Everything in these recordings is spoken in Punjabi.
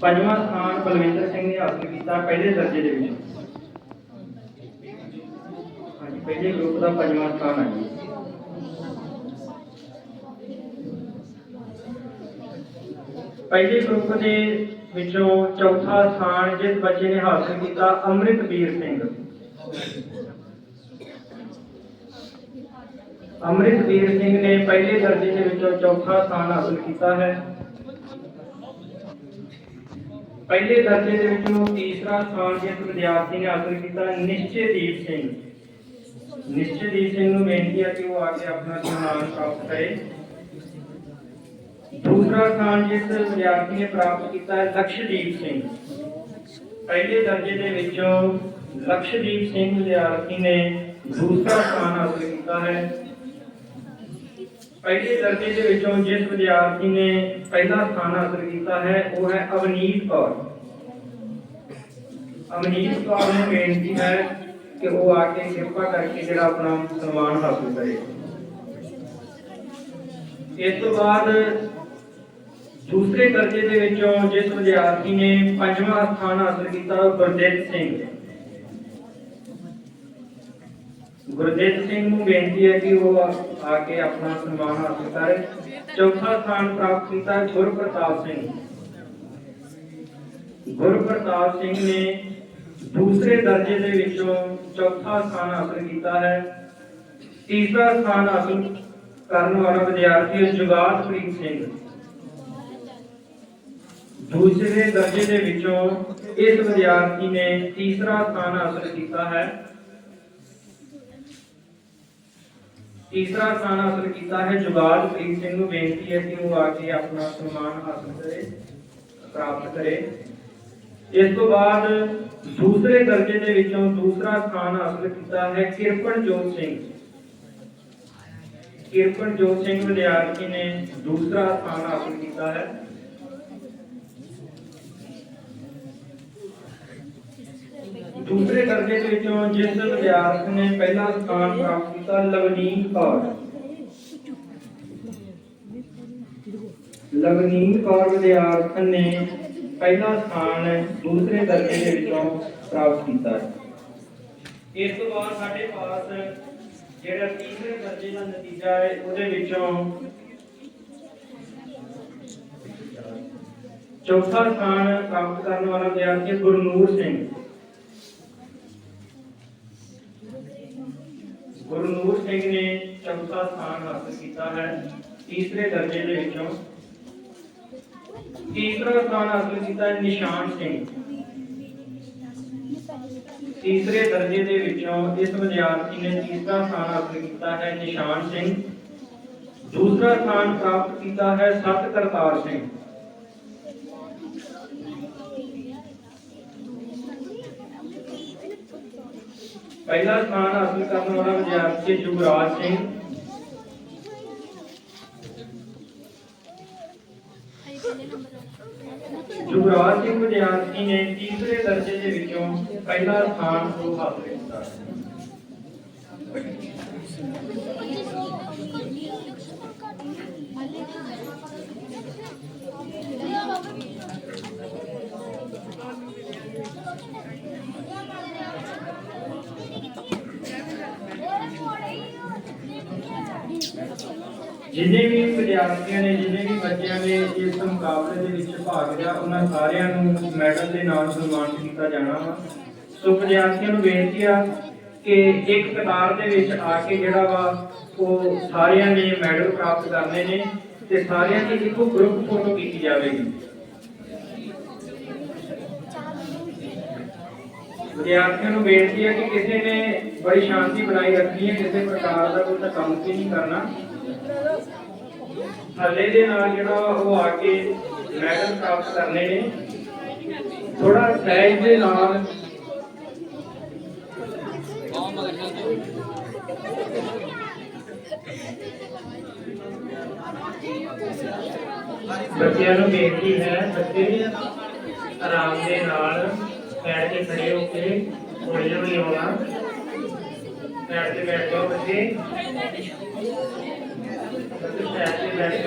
ਪੰਜਵਾਂ ਸਥਾਨ ਬਲਵਿੰਦਰ ਸਿੰਘ ਨੇ ਹਾਸਲ ਕੀਤਾ ਪਹਿਲੇ ਦਰਜੇ ਦੇ ਵਿੱਚ। ਹਾਂਜੀ, ਪਹਿਲੇ ਗਰੁੱਪ ਦਾ ਪੰਜਵਾਂ ਸਥਾਨ ਹੈ ਜੀ। ਪਹਿਲੇ ਗਰੁੱਪ ਦੇ ਵਿੱਚੋਂ ਚੌਥਾ ਸਥਾਨ ਜਿਸ ਬੱਚੇ ਨੇ ਹਾਸਲ ਕੀਤਾ, ਅੰਮ੍ਰਿਤਵੀਰ ਸਿੰਘ। ਅੰਮ੍ਰਿਤਵੀਰ ਸਿੰਘ ਨੇ ਪਹਿਲੇ ਦਰਜੇ ਦੇ ਵਿੱਚੋਂ ਚੌਥਾ ਸਥਾਨ ਹਾਸਲ ਕੀਤਾ ਹੈ ਪਹਿਲੇ ਦਰਜੇ ਦੇ ਵਿੱਚੋਂ ਤੀਸਰਾ ਸਥਾਨ ਜਿਸ ਵਿਦਿਆਰਥੀ ਨੇ ਹਾਸਲ ਕੀਤਾ ਨਿਸ਼ਚੇਦੀਪ ਸਿੰਘ ਨਿਸ਼ਚੇਦੀਪ ਸਿੰਘ ਨੂੰ ਬੇਨਤੀ ਹੈ ਕਿ ਉਹ ਆ ਕੇ ਆਪਣਾ ਸਨਮਾਨ ਪ੍ਰਾਪਤ ਕਰੇ ਦੂਸਰਾ ਸਥਾਨ ਜਿਸ ਵਿਦਿਆਰਥੀ ਨੇ ਪ੍ਰਾਪਤ ਕੀਤਾ ਹੈ ਲਕਸ਼ਦੀਪ ਸਿੰਘ ਪਹਿਲੇ ਦਰਜੇ ਦੇ ਵਿੱਚੋਂ ਲਕਸ਼ਦੀਪ ਸਿੰਘ ਵਿਦਿਆਰਥੀ ਨੇ ਦੂਸਰਾ ਸਥਾਨ ਹਾਸਲ ਕੀਤਾ ਹੈ। ਪਹਿਲੇ ਦਰਜੇ ਦੇ ਵਿੱਚੋਂ ਜਿਸ ਵਿਦਿਆਰਥੀ ਨੇ ਪਹਿਲਾ ਸਥਾਨ ਹਾਸਲ ਕੀਤਾ ਹੈ, ਉਹ ਹੈ ਅਵਨੀਤ ਕੌਰ। ਅਵਨੀਤ ਕੌਰ ਨੂੰ ਬੇਨਤੀ ਹੈ ਕਿ ਉਹ ਆ ਕੇ ਕਿਰਪਾ ਕਰਕੇ ਜਿਹੜਾ ਆਪਣਾ ਸਨਮਾਨ ਹਾਸਲ ਕਰੇ। ਇਸ ਤੋਂ ਬਾਅਦ ਦੂਸਰੇ ਦਰਜੇ ਦੇ ਵਿੱਚੋਂ ਜਿਸ ਵਿਦਿਆਰਥੀ ਨੇ ਪੰਜਵਾਂ ਸਥਾਨ ਹਾਸਲ ਕੀਤਾ ਉਹ ਗੁਰਦੇਵ ਸਿੰਘ। ਗੁਰਦੇਵ ਸਿੰਘ ਨੂੰ ਬੇਨਤੀ ਹੈ ਕਿ ਉਹ ਆ ਕੇ ਆਪਣਾ ਸਨਮਾਨ ਹਾਸਲ ਕਰੇ। ਚੌਥਾ ਸਥਾਨ ਪ੍ਰਾਪਤ ਕੀਤਾ ਗੁਰਪ੍ਰਤਾਪ ਸਿੰਘ। ਗੁਰਪ੍ਰਤਾਪ ਸਿੰਘ ਨੇ ਦੂਸਰੇ ਦਰਜੇ ਦੇ ਵਿੱਚੋਂ ਚੌਥਾ ਸਥਾਨ ਹਾਸਲ ਕੀਤਾ ਹੈ। ਤੀਸਰਾ ਸਥਾਨ ਹਾਸਲ ਕਰਨ ਵਾਲਾ ਵਿਦਿਆਰਥੀ ਹੈ ਸਿੰਘ। ਦੂਸਰੇ ਦਰਜੇ ਦੇ ਵਿੱਚੋਂ ਇਸ ਵਿਦਿਆਰਥੀ ਨੇ ਤੀਸਰਾ ਸਥਾਨ ਹਾਸਲ ਕੀਤਾ ਹੈ। ਤੀਸਰਾ ਸਥਾਨ ਹਾਸਲ ਕੀਤਾ ਹੈ। ਜੁਗਾਦਪ੍ਰੀਤ ਸਿੰਘ ਨੂੰ ਬੇਨਤੀ ਹੈ ਕਿ ਉਹ ਆ ਕੇ ਆਪਣਾ ਸਨਮਾਨ ਹਾਸਲ ਕਰੇ, ਪ੍ਰਾਪਤ ਕਰੇ। ਇਸ ਤੋਂ ਬਾਅਦ ਦੂਸਰੇ ਦਰਜੇ ਦੇ ਵਿੱਚੋਂ ਦੂਸਰਾ ਸਥਾਨ ਹਾਸਲ ਕੀਤਾ ਹੈ ਕਿਰਪਨਜੋਤ ਸਿੰਘ। ਕਿਰਪਨਜੋਤ ਸਿੰਘ ਵਿਦਿਆਰਥੀ ਨੇ ਦੂਸਰਾ ਸਥਾਨ ਹਾਸਲ ਕੀਤਾ ਹੈ। ਦੂਸਰੇ ਕਰਜ਼ੇ ਦੇ ਵਿੱਚੋਂ ਜਿਸ ਵਿਦਿਆਰਥੀ ਨੇ ਪਹਿਲਾ ਸਥਾਨ ਪ੍ਰਾਪਤ ਕੀਤਾ, ਲਵਨੀਤ ਕੌਰ। ਲਵਨੀਤ ਕੌਰ ਵਿਦਿਆਰਥਣ ਨੇ ਪਹਿਲਾ ਸਥਾਨ ਦੂਸਰੇ ਦਰਜੇ ਦੇ ਵਿੱਚੋਂ ਪ੍ਰਾਪਤ ਕੀਤਾ। ਇਸ ਤੋਂ ਬਾਅਦ ਸਾਡੇ ਪਾਸ ਜਿਹੜਾ ਤੀਸਰੇ ਦਰਜੇ ਦਾ ਨਤੀਜਾ ਹੈ, ਉਹਦੇ ਵਿੱਚੋਂ ਚੌਥਾ ਸਥਾਨ ਪ੍ਰਾਪਤ ਕਰਨ ਵਾਲਾ ਵਿਦਿਆਰਥੀ ਹੈ ਗੁਰਨੂਰ ਸਿੰਘ। ਗੁਰਨੂਰ ਸਿੰਘ ਨੇ ਚੌਥਾ ਸਥਾਨ ਹਾਸਲ ਕੀਤਾ ਹੈ, ਤੀਸਰੇ ਦਰਜੇ ਦੇ ਵਿੱਚੋਂ ਤੀਸਰਾ ਸਥਾਨ ਹਾਸਲ ਕੀਤਾ ਹੈ ਨਿਸ਼ਾਨ ਸਿੰਘ। ਤੀਸਰੇ ਦਰਜੇ ਦੇ ਵਿੱਚੋਂ ਇਸ ਵਿਦਿਆਰਥੀ ਨੇ ਤੀਸਰਾ ਸਥਾਨ ਹਾਸਲ ਕੀਤਾ ਹੈ ਨਿਸ਼ਾਨ ਸਿੰਘ। ਦੂਸਰਾ ਸਥਾਨ ਪ੍ਰਾਪਤ ਕੀਤਾ ਹੈ ਸਤ ਕਰਤਾਰ ਸਿੰਘ। ਪਹਿਲਾ ਸਥਾਨ ਹਾਸਲ ਕਰਨ ਵਾਲਾ ਵਿਦਿਆਰਥੀ ਹੈ ਯੁਵਰਾਜ ਸਿੰਘ ਯੁਵਰਾਜ ਸਿੰਘ ਵਿਦਿਆਰਥੀ ਨੇ ਤੀਸਰੇ ਦਰਜੇ ਦੇ ਵਿੱਚੋਂ ਪਹਿਲਾ ਸਥਾਨ ਉਹ ਹਾਸਲ ਕੀਤਾ ਜਿੰਨੇ ਵੀ ਵਿਦਿਆਰਥੀਆਂ ਨੇ, ਜਿੰਨੇ ਵੀ ਬੱਚਿਆਂ ਨੇ ਇਸ ਮੁਕਾਬਲੇ ਦੇ ਵਿੱਚ ਭਾਗ ਲਿਆ, ਉਹਨਾਂ ਸਾਰਿਆਂ ਨੂੰ ਮੈਡਲ ਦੇ ਨਾਲ ਸਨਮਾਨਿਤ ਕੀਤਾ ਜਾਣਾ ਵਾ। ਸੋ ਵਿਦਿਆਰਥੀਆਂ ਨੂੰ ਬੇਨਤੀ ਆ ਕਿ ਇੱਕ ਕਤਾਰ ਦੇ ਵਿੱਚ ਆ ਕੇ ਜਿਹੜਾ ਵਾ, ਉਹ ਸਾਰਿਆਂ ਨੇ ਮੈਡਲ ਪ੍ਰਾਪਤ ਕਰਨੇ ਨੇ ਤੇ ਸਾਰਿਆਂ ਦੀ ਇੱਕੋ ਗਰੁੱਪ ਫੋਟੋ ਕੀਤੀ ਜਾਵੇਗੀ। ਵਿਦਿਆਰਥੀਆਂ ਨੂੰ ਬੇਨਤੀ ਹੈ ਕਿ ਕਿਸੇ ਨੇ ਬੜੀ ਸ਼ਾਂਤੀ ਬਣਾਈ ਰੱਖਣੀ ਹੈ, ਕਿਸੇ ਪ੍ਰਕਾਰ ਦਾ ਕੋਈ ਧੱਕਾਮੁੱਕੀ ਨਹੀਂ ਕਰਨਾ। ਹੱਲੇ ਦੇ ਨਾਲ ਜਿਹੜਾ ਉਹ ਆ ਕੇ ਮੈਡਲ ਪ੍ਰਾਪਤ ਕਰਨੇ ਨੇ। ਥੋੜਾ ਸਹਿਜ ਦੇ ਨਾਲ ਬੱਚਿਆਂ ਨੂੰ ਬੇਨਤੀ ਹੈ, ਬੱਚੇ ਆਰਾਮ ਦੇ ਨਾਲ ਬੈਠ ਕੇ ਖੜੇ ਹੋ ਕੇ ਹੌਲੀ ਹੌਲੀ ਆਉਣਾ ਬੈਠ ਕੇ ਬੈਠ ਜਾਓ ਬੱਚੇ। ਬੈਠ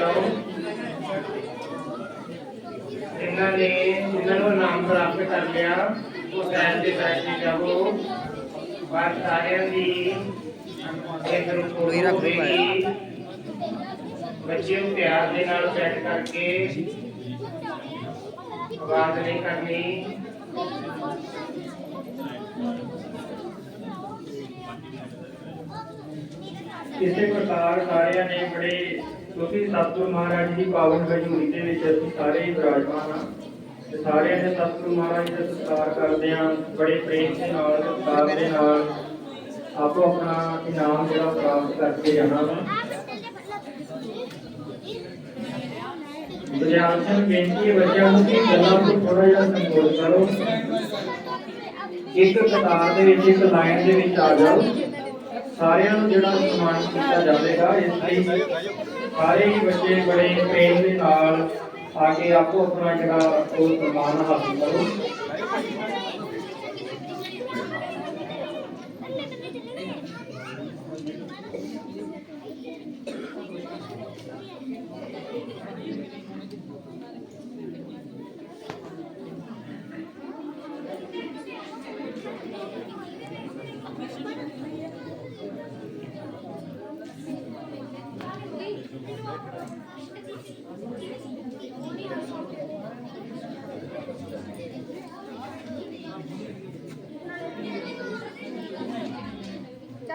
ਇਹਨਾਂ ਨੇ ਇਹਨਾਂ ਨੂੰ ਨਾਮ ਪ੍ਰਾਪਤ ਕਰ ਲਿਆ। ਉਹ ਸਟੈਜ ਤੇ ਬੈਠ ਕੇ ਜਾਓ ਬਾਹਰ ਸਾਰਿਆਂ ਦੀ ਇੱਕ ਰੁਕੋਈ ਰੱਖੇਗੀ ਬੱਚੇ ਨੂੰ ਪਿਆਰ ਦੇ ਨਾਲ ਸੈੱਟ ਕਰਕੇ ਆਵਾਜ਼ ਨਹੀਂ ਕਰਨੀ। ਇਸੇ ਪ੍ਰਕਾਰ ਸਾਰਿਆਂ ਨੇ ਬੜੇ ਕਿਉਂਕਿ ਸਤਿਗੁਰੂ ਮਹਾਰਾਜ ਦੀ ਪਾਵਨ ਹਜ਼ੂਰੀ ਦੇ ਵਿੱਚ ਅਸੀਂ ਸਾਰੇ ਹੀ ਵਿਰਾਜਮਾਨ ਹਾਂ ਤੇ ਸਾਰਿਆਂ ਨੇ ਸਤਿਗੁਰੂ ਮਹਾਰਾਜ ਦਾ ਸਤਿਕਾਰ ਕਰਦੇ ਹਾਂ ਬੜੇ ਪ੍ਰੇਮ ਦੇ ਨਾਲ ਸਤਿਕਾਰ ਦੇ ਨਾਲ ਆਪੋ ਆਪਣਾ ਇਨਾਮ ਜਿਹੜਾ ਪ੍ਰਾਪਤ ਕਰਕੇ ਜਾਣਾ ਵਾ ਵਿਦਿਆਰਥੀਆਂ ਨੂੰ ਬੇਨਤੀ ਹੈ ਬੱਚਿਆਂ ਨੂੰ ਕਿ ਗੱਲਾਂ ਨੂੰ ਥੋੜਾ ਜਿਹਾ ਸੰਬੋਧ ਕਰੋ ਇੱਕ ਕਤਾਰ ਦੇ ਵਿੱਚ ਇੱਕ ਲਾਈਨ ਦੇ ਵਿੱਚ ਆ ਜਾਓ ਸਾਰਿਆਂ ਨੂੰ ਜਿਹੜਾ ਸਨਮਾਨ ਕੀਤਾ ਜਾਵੇਗਾ, ਇਸ ਲਈ ਸਾਰੇ ਹੀ ਬੱਚੇ ਬੜੇ ਪ੍ਰੇਮ ਦੇ ਨਾਲ ਆ ਕੇ ਆਪੋ ਆਪਣਾ ਜਿਹੜਾ ਉਹ ਸਨਮਾਨ ਹਾਸਲ ਕਰੋ। ਚੱਕਲੇ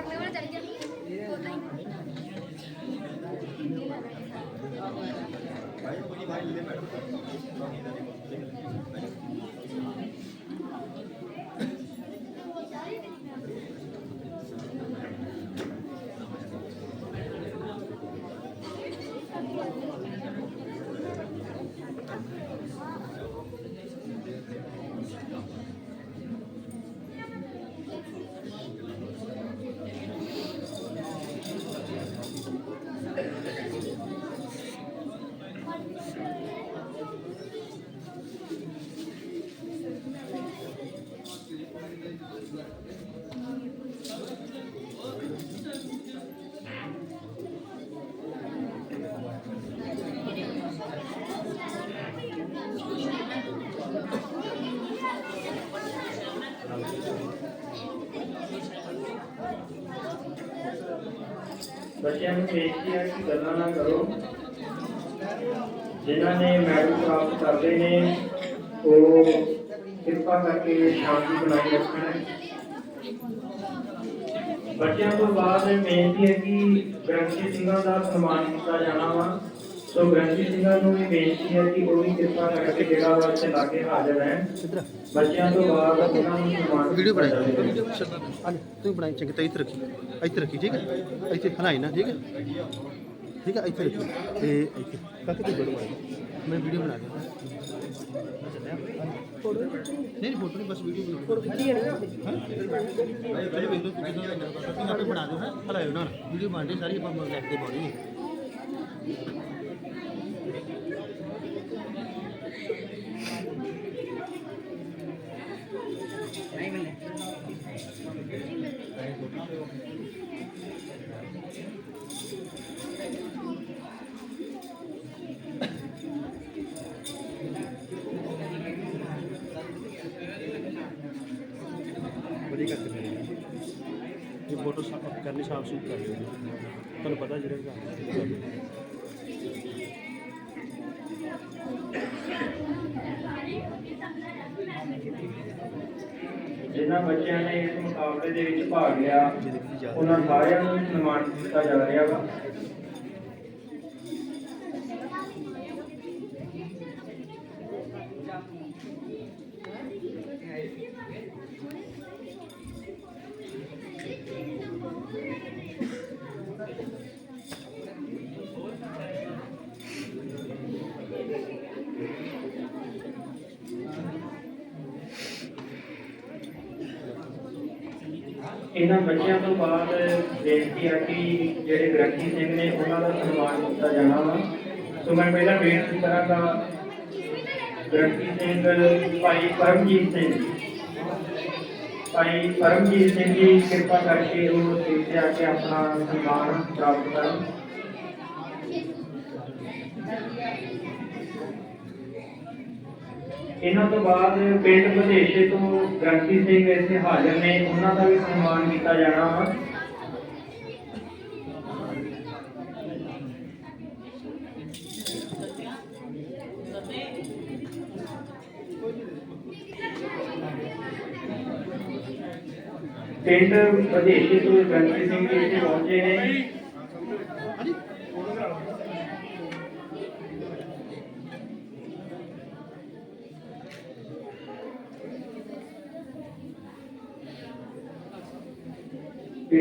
ਵਾਲਾ ਚੱਲ ਗਿਆ ਉਦਾਂ ਹੀ ਬੱਚਿਆਂ ਨੂੰ ਬੇਨਤੀ ਹੈ ਕਿ ਗੱਲਾਂ ਨਾ ਕਰੋ। ਜਿਨ੍ਹਾਂ ਨੇ ਮੈਡਲ ਪ੍ਰਾਪਤ ਕਰਦੇ ਨੇ, ਉਹ ਕਿਰਪਾ ਕਰਕੇ ਸ਼ਾਂਤੀ ਬਣਾਈ ਰੱਖਣ। ਬੱਚਿਆਂ ਤੋਂ ਬਾਅਦ ਬੇਨਤੀ ਹੈ ਕਿ ਗ੍ਰੰਥੀ ਸਿੰਘਾਂ ਦਾ ਸਨਮਾਨ ਕੀਤਾ ਜਾਣਾ ਵਾ। ਸੋ ਗ੍ਰੰਥੀ ਸਿੰਘਾਂ ਨੂੰ ਵੀ ਬੇਨਤੀ ਹੈ ਕਿ ਉਹ ਵੀ ਕਿਰਪਾ ਕਰਕੇ ਜਿਹੜਾ ਵਾ ਇੱਥੇ ਲਾਗੇ ਹਾਜ਼ਰ ਹੈ ਬੱਚਿਆਂ ਤੋਂ ਬਾਅਦ ਉਹਨਾਂ ਨੂੰ ਸਨਮਾਨ ਵੀਡੀਓ ਬਣਾਈ। ਜਾਵੇਗਾ। ਅੱਜ ਤੂੰ ਬਣਾਈ। ਚੰਗੀ ਤਰ੍ਹਾਂ ਇੱਥੇ ਰੱਖੀ। ਇੱਥੇ ਰੱਖੀ ਠੀਕ ਹੈ? ਇੱਥੇ ਹਲਾਈ ਨਾ ਠੀਕ ਹੈ? ਠੀਕ ਹੈ ਇੱਥੇ ਰੱਖੀ। ਤੇ ਇੱਥੇ ਕੱਕ ਤੇ ਬੜੋ ਮੈਂ ਵੀਡੀਓ ਬਣਾ ਦਿੰਦਾ। ਚੱਲਿਆ ਨਹੀਂ ਫੋਟੋ ਨਹੀਂ ਬਸ ਵੀਡੀਓ ਬਣਾ ਫੋਟੋ ਖਿੱਚੀ ਹੈ? ਨਾ ਪਹਿਲੇ ਵੇਖ ਲਓ ਤੁਸੀਂ ਆਪੇ ਬਣਾ ਦਿਓ ਹਾਂ? ਹਲਾਇਓ ਨਾ। ਵੀਡੀਓ ਬਣਦੀ ਸਾਰੀ ਆਪਾਂ ਲੈਟ ਤੇ ਪਾਉਣੀ ਹੈ। ਵਧੀਆ ਕਰਕੇ ਮਿਲੇਗੀ ਇਹ ਫੋਟੋ ਸਾਫ਼ ਕਰਨੀ ਸਾਫ਼ ਸੁਥਰੀ ਕਰ ਦਿਓ ਜੀ। ਤੁਹਾਨੂੰ ਪਤਾ ਜਿਹੜਾ ਜਿਨ੍ਹਾਂ ਬੱਚਿਆਂ ਨੇ ਇਸ ਮੁਕਾਬਲੇ ਦੇ ਵਿੱਚ ਭਾਗ ਲਿਆ ਉਹਨਾਂ ਸਾਰਿਆਂ ਨੂੰ ਸਨਮਾਨਿਤ ਕੀਤਾ ਜਾ ਰਿਹਾ ਵਾ। ਇਹਨਾਂ ਬੱਚਿਆਂ ਤੋਂ ਬਾਅਦ ਬੇਨਤੀ ਹੈ ਕਿ ਜਿਹੜੇ ਗ੍ਰੰਥੀ ਸਿੰਘ ਨੇ ਉਹਨਾਂ ਦਾ ਸਨਮਾਨ ਕੀਤਾ ਜਾਣਾ ਵਾ। ਸੋ ਮੈਂ ਪਹਿਲਾਂ ਬੇਨਤੀ ਕਰਾਂਗਾ ਗ੍ਰੰਥੀ ਸਿੰਘ ਭਾਈ ਪਰਮਜੀਤ ਸਿੰਘ ਭਾਈ ਪਰਮਜੀਤ ਸਿੰਘ ਜੀ, ਕਿਰਪਾ ਕਰਕੇ ਉਹ ਸਟੇਜ ਆ ਕੇ ਆਪਣਾ ਸਨਮਾਨ ਪ੍ਰਾਪਤ ਕਰਨ। ਇਹਨਾਂ ਤੋਂ ਬਾਅਦ ਪਿੰਡ ਵਿਦੇਸ਼ੇ ਤੋਂ ਗ੍ਰੰਥੀ ਸਿੰਘ ਇੱਥੇ ਹਾਜ਼ਰ ਨੇ, ਉਹਨਾਂ ਦਾ ਵੀ ਸਨਮਾਨ ਕੀਤਾ ਜਾਣਾ ਵਾ। ਪਿੰਡ ਵਿਦੇਸ਼ੇ ਤੋਂ ਗ੍ਰੰਥੀ ਸਿੰਘ ਇੱਥੇ ਪਹੁੰਚੇ ਨੇ।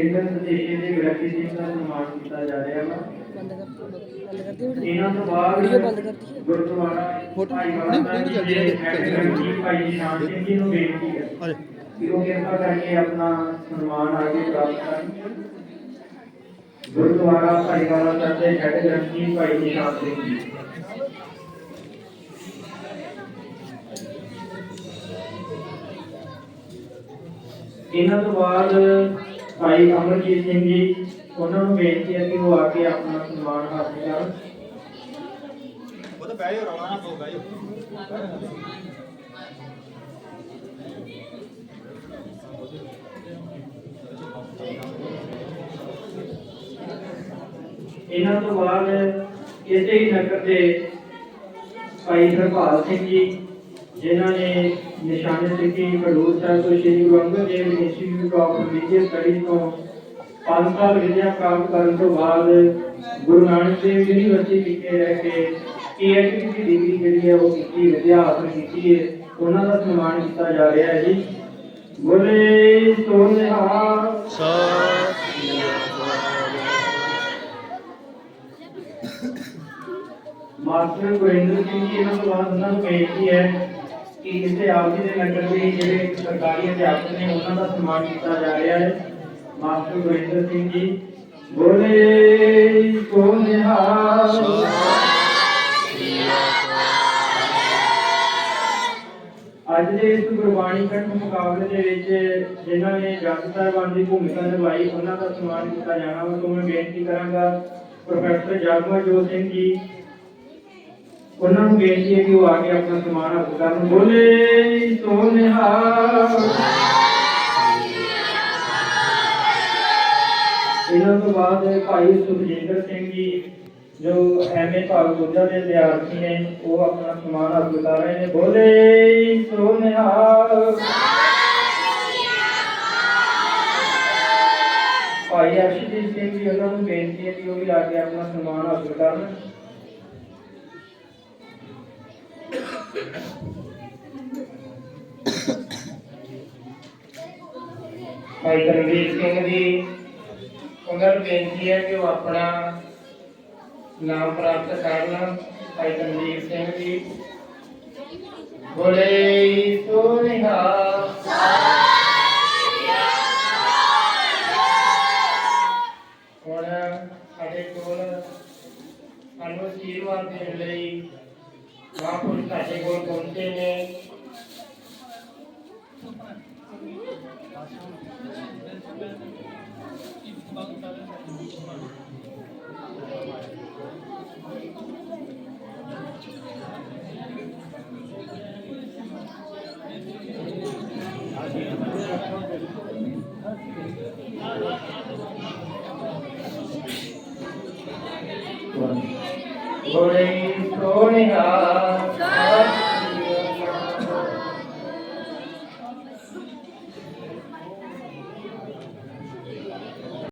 ਪਿੰਡ ਵਿਦੇਸ਼ੇ ਦੇ ਗ੍ਰੰਥੀ ਸਿੰਘ ਦਾ ਸਨਮਾਨ ਕੀਤਾ ਜਾ ਰਿਹਾ ਵਾ। ਇਹਨਾਂ ਤੋਂ ਬਾਅਦ। ਗੁਰਦੁਆਰਾ ਫੋਟੋ- ਭਾਈ ਵਾਲਾ ਸਾਹਿਬ ਜੀ ਦੇ ਭਾਈ ਨਿਸ਼ਾਨ ਸਿੰਘ ਜੀ ਨੂੰ ਬੇਨਤੀ ਹੈ ਜਾ ਕਿ ਉਹ ਕਿਰਪਾ ਕਰਕੇ ਆਪਣਾ ਸਨਮਾਨ ਆਗੇ ਪ੍ਰਾਪਤ ਕਰਨ। ਗੁਰਦੁਆਰਾ ਭਾਈ ਵਾਲਾ ਸਾਹਿਬ ਦੇ ਹੈਡ ਗ੍ਰੰਥੀ ਭਾਈ ਨਿਸ਼ਾਨ ਸਿੰਘ ਜੀ। ਇਹਨਾਂ ਤੋਂ ਬਾਅਦ ਭਾਈ ਅਮਰਜੀਤ ਸਿੰਘ ਜੀ, ਉਹਨਾਂ ਨੂੰ ਬੇਨਤੀ ਹੈ ਕਿ ਉਹ ਆ ਕੇ ਆਪਣਾ ਸਨਮਾਨ ਹਾਸਲ ਕਰਨ। ਉਹ ਤਾਂ ਬਹਿ ਰੌਲਾ ਨਾ ਪਊਗਾ ਜੀ ਇਹਨਾਂ ਤੋਂ ਬਾਅਦ ਇਸੇ ਹੀ ਨਗਰ ਦੇ ਭਾਈ ਹਰਪਾਲ ਸਿੰਘ ਜੀ ਜਿਨ੍ਹਾਂ ਨੇ ਨਿਸ਼ਾਨੇ ਸਿੱਖੀ ਖਡੂਰ ਸਾਹਿਬ ਤੋਂ Shri Guru Angad Dev institute of religious studies ਤੋਂ 5 ਸਾਲ ਵਿਦਿਆ ਪ੍ਰਾਪਤ ਕਰਨ ਤੋਂ ਬਾਅਦ ਗੁਰੂ ਨਾਨਕ ਦੇਵ ਯੂਨੀਵਰਸਿਟੀ ਵਿਖੇ ਰਹਿ ਕੇ ਪੀਐਚਡੀ ਦੀ ਡਿਗਰੀ ਜਿਹੜੀ ਹੈ ਉਹ ਕੀਤੀ, ਵਿਦਿਆ ਹਾਸਲ ਕੀਤੀ ਹੈ। ਉਹਨਾਂ ਦਾ ਸਨਮਾਨ ਕੀਤਾ ਜਾ ਰਿਹਾ ਹੈ ਜੀ। ਬੋਲੇ ਸੋ ਨਿਹਾਲ ਮਾਸਟਰ ਗੁਰਿੰਦਰ ਸਿੰਘ ਜੀ, ਇਹਨਾਂ ਤੋਂ ਬਾਅਦ ਉਹਨਾਂ ਨੂੰ ਬੇਨਤੀ ਹੈ ਕਿ ਇਸੇ ਆਪ ਜੀ ਦੇ ਨਗਰ ਦੇ ਜਿਹੜੇ ਸਰਕਾਰੀ ਅਧਿਆਪਕ ਨੇ, ਉਹਨਾਂ ਦਾ ਸਨਮਾਨ ਕੀਤਾ ਜਾ ਰਿਹਾ ਹੈ। ਮਾਸਟਰ ਗੁਰਿੰਦਰ ਸਿੰਘ ਜੀ। ਬੋਲੇ ਸੋ ਨਿਹਾਲ ਅੱਜ ਦੇ ਇਸ ਗੁਰਬਾਣੀ ਕੰਠ ਮੁਕਾਬਲੇ ਦੇ ਵਿੱਚ ਜਿਨ੍ਹਾਂ ਨੇ ਜੱਜ ਸਾਹਿਬਾਨ ਦੀ ਭੂਮਿਕਾ ਨਿਭਾਈ, ਉਹਨਾਂ ਦਾ ਸਨਮਾਨ ਕੀਤਾ ਜਾਣਾ ਵਾ ਤੋਂ ਮੈਂ ਬੇਨਤੀ ਕਰਾਂਗਾ। ਪ੍ਰੋਫੈਸਰ ਜਗਮੋਹਨ ਸਿੰਘ ਜੀ ਉਹਨਾਂ ਨੂੰ ਬੇਨਤੀ ਹੈ ਕਿ ਉਹ ਆ ਕੇ ਆਪਣਾ ਸਨਮਾਨ ਹਾਸਲ ਕਰਨ। ਬੋਲੇ ਸੋ ਇਹਨਾਂ ਤੋਂ ਬਾਅਦ ਭਾਈ ਸੁਖਜਿੰਦਰ ਸਿੰਘ ਜੀ, ਜੋ ਐਮਏ ਭਾਗ ਦੂਜਾ ਦੇ ਵਿਦਿਆਰਥੀ ਨੇ, ਉਹ ਆਪਣਾ ਸਨਮਾਨ ਹਾਸਲ ਕਰ ਰਹੇ ਨੇ। ਬੋਲੇ ਸੋ ਭਾਈ ਅਰਸ਼ਦੀਪ ਸਿੰਘ ਜੀ, ਉਹਨਾਂ ਨੂੰ ਬੇਨਤੀ ਹੈ ਕਿ ਉਹ ਵੀ ਆ ਕੇ ਆਪਣਾ ਸਨਮਾਨ ਹਾਸਲ ਕਰਨ। ਭਾਈ ਕਰਮਵੀਰ ਸਿੰਘ ਜੀ, ਉਹਨਾਂ ਨੂੰ ਬੇਨਤੀ ਹੈ ਕਿ ਉਹ ਆਪਣਾ ਨਾਮ ਪ੍ਰਾਪਤ ਕਰਨ ਭਾਈ ਕਰਮਵੀਰ ਸਿੰਘ ਜੀ, ਬੋਲੇ ਸੋ ਨਿਹਾਲ ਹੁਣ ਸਾਡੇ ਕੋਲ ਸਾਨੂੰ ਅਸ਼ੀਰਵਾਦ ਦੇਣ ਲਈ ਮਹਾਂਪੁਰਖ ਸਾਡੇ ਕੋਲ ਪਹੁੰਚੇ